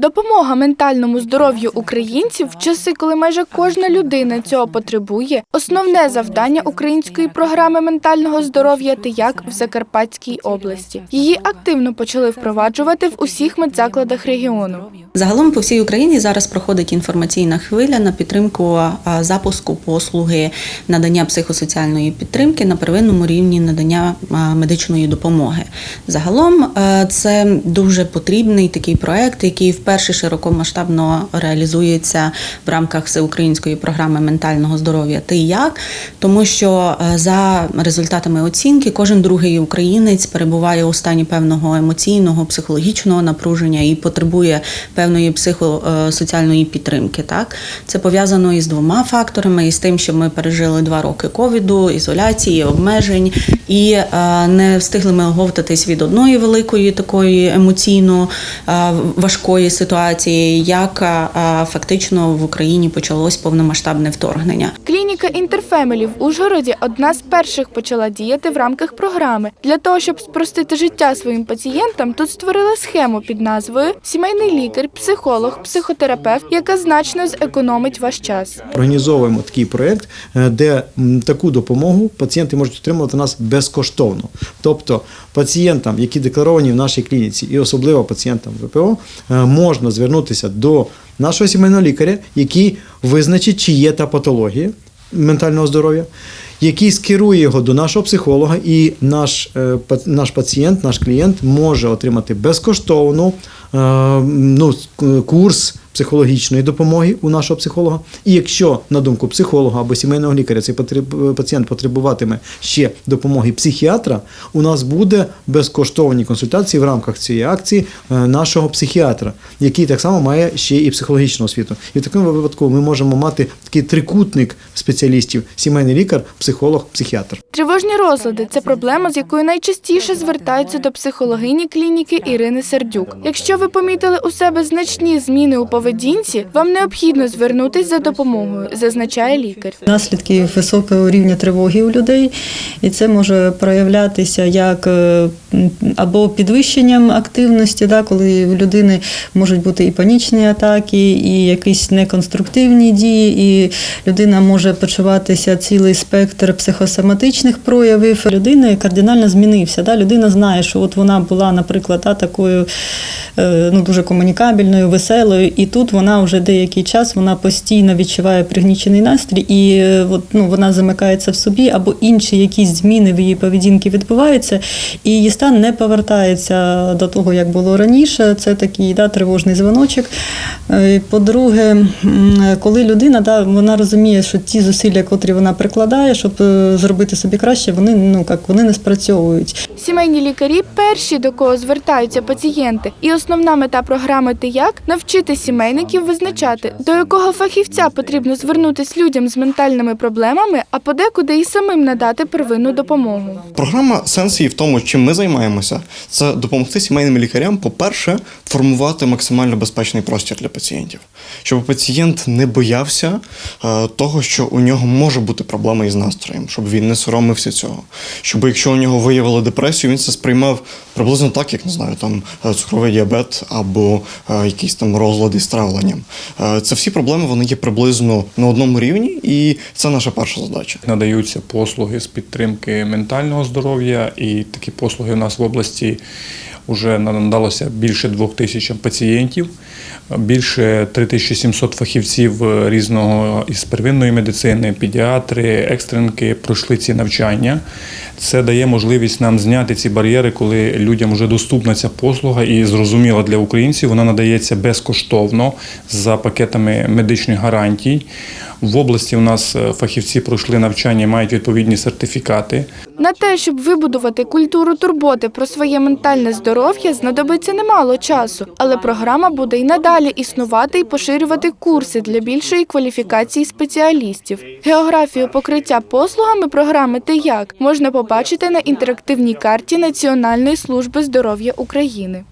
Допомога ментальному здоров'ю українців в часи, коли майже кожна людина цього потребує, основне завдання української програми ментального здоров'я «Тияк» в Закарпатській області. Її активно почали впроваджувати в усіх медзакладах регіону. Загалом по всій Україні зараз проходить інформаційна хвиля на підтримку запуску послуги надання психосоціальної підтримки на первинному рівні надання медичної допомоги. Загалом це дуже потрібний такий проект, який вперше широкомасштабно реалізується в рамках всеукраїнської програми ментального здоров'я Ти як, тому що е, за результатами оцінки кожен другий українець перебуває у стані певного емоційного, психологічного напруження і потребує певної психосоціальної підтримки. Так це пов'язано із двома факторами: із тим, що ми пережили два роки ковіду, ізоляції, обмежень, і е, не встигли ми оговтатись від одної великої такої емоційно е, важкої ситуації, як фактично в Україні почалось повномасштабне вторгнення. Клініка Інтерфемілі в Ужгороді одна з перших почала діяти в рамках програми. Для того, щоб спростити життя своїм пацієнтам, тут створили схему під назвою Сімейний лікар, психолог, психотерапевт, яка значно зекономить ваш час. Організовуємо такий проєкт, е, де таку допомогу пацієнти можуть отримувати нас безкоштовно. Тобто пацієнтам, які декларовані в нашій клініці, і особливо пацієнтам ВПО, е, можна звернутися до нашого сімейного лікаря, який визначить, чи є та патологія ментального здоров'я, який скерує його до нашого психолога, і наш, е, наш пацієнт, наш клієнт може отримати безкоштовну е, ну, курс психологічної допомоги у нашого психолога. І якщо, на думку психолога або сімейного лікаря, цей пацієнт потребуватиме ще допомоги психіатра, у нас буде безкоштовні консультації в рамках цієї акції е, нашого психіатра, який так само має ще і психологічну освіту. І в такому випадку ми можемо мати такий трикутник спеціалістів: сімейний лікар, психолог, психіатр. Тривожні розлади це проблема, з якою найчастіше звертаються до психологині клініки Ірини Сердюк. Якщо ви помітили у себе значні зміни у поведінці, вам необхідно звернутись за допомогою, зазначає лікар. Наслідки високого рівня тривоги у людей, і це може проявлятися як е, або підвищенням активності, да, коли у людини можуть бути і панічні атаки, і якісь неконструктивні дії, і людина може почуватися цілий спектр психосоматичних проявів. Людина кардинально змінився. Да? Людина знає, що от вона була, наприклад, да, такою е, ну, дуже комунікабельною, веселою, і тут вона вже деякий час вона постійно відчуває пригнічений настрій, і е, от, ну, вона замикається в собі, або інші якісь зміни в її поведінки відбуваються, і її стан не повертається до того, як було раніше. Це такий да, тривожний дзвоночок. Е, По-друге, коли людина да, вона розуміє, що ті зусилля, котрі вона прикладає, щоб е, зробити собі краще, вони ну як вони не спрацьовують. Сімейні лікарі перші, до кого звертаються пацієнти, і основна мета програми «Ти як» – навчити сімейників визначати, до якого фахівця потрібно звернутись людям з ментальними проблемами, а подекуди і самим надати первинну допомогу. Програма сенс її в тому, чим ми займаємося, це допомогти сімейним лікарям, по-перше, формувати максимально безпечний простір для пацієнтів, щоб пацієнт не боявся е, того, що у нього може бути проблема із настроєм, щоб він не соромився цього. Щоб якщо у нього виявили депресію, він це сприймав приблизно так, як не знаю, там е, цукровий діабет або е, якісь там розлади з травленням. Е, Це всі проблеми вони є приблизно на одному рівні, і це наша перша задача. Надаються послуги з підтримки ментального здоров'я, і такі послуги у нас в області вже надалося більше двох тисяч пацієнтів, більше 3700 фахівців різного із первинної медицини, педіатри, екстренки пройшли ці навчання. Це дає можливість нам зняти ці бар'єри, коли людям вже доступна ця послуга і зрозуміла для українців. Вона надається безкоштовно за пакетами медичних гарантій. В області у нас е, фахівці пройшли навчання, мають відповідні сертифікати. На те, щоб вибудувати культуру турботи про своє ментальне здоров'я, знадобиться немало часу, але програма буде й надалі існувати і поширювати курси для більшої кваліфікації спеціалістів. Географію покриття послугами програми «Ти як» можна побачити на інтерактивній карті Національної служби здоров'я України.